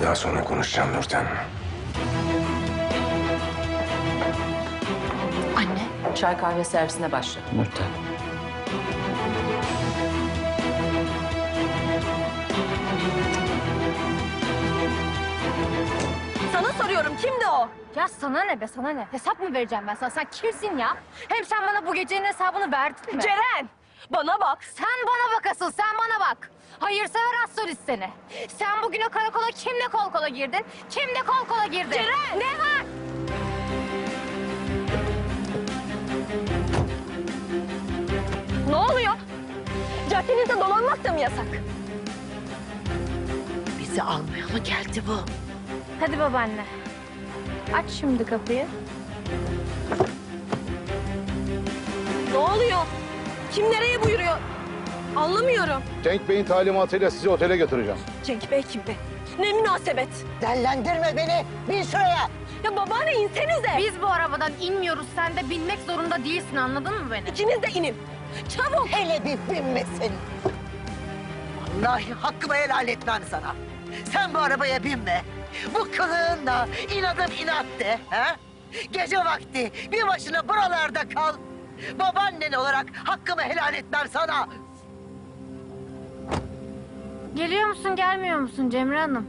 daha sonra konuşacağım Nurten. Anne. Çay kahve servisine başla. Nurten. Sana soruyorum kimdi o? Ya sana ne be sana ne? Hesap mı vereceğim ben sana? Sen kimsin ya? Hem sen bana bu gecenin hesabını verdin mi? Ceren! Bana bak. sen bana bak asıl sen bana bak. Hayırsever astrolist seni. Sen bugün o karakola kimle kol kola girdin? Kimle kol kola girdin? Ceren! Ne var? Ne oluyor? Caddenizde dolanmak da mı yasak? Bizi almaya mı geldi bu? Hadi babaanne. Aç şimdi kapıyı. Kim nereye buyuruyor? Anlamıyorum. Cenk Bey'in talimatıyla sizi otele götüreceğim. Cenk Bey kim be? Ne münasebet. Dellendirme beni. Bin şuraya. Ya babaanne insenize. Biz bu arabadan inmiyoruz. Sen de binmek zorunda değilsin anladın mı beni? İkiniz de inin. Çabuk. Hele bir binmesin. Vallahi hakkımı helal etmem sana. Sen bu arabaya binme. Bu kılığınla inadım inat de. Ha? Gece vakti bir başına buralarda kal. Babaannen olarak hakkımı helal etmem sana. Geliyor musun gelmiyor musun Cemre Hanım?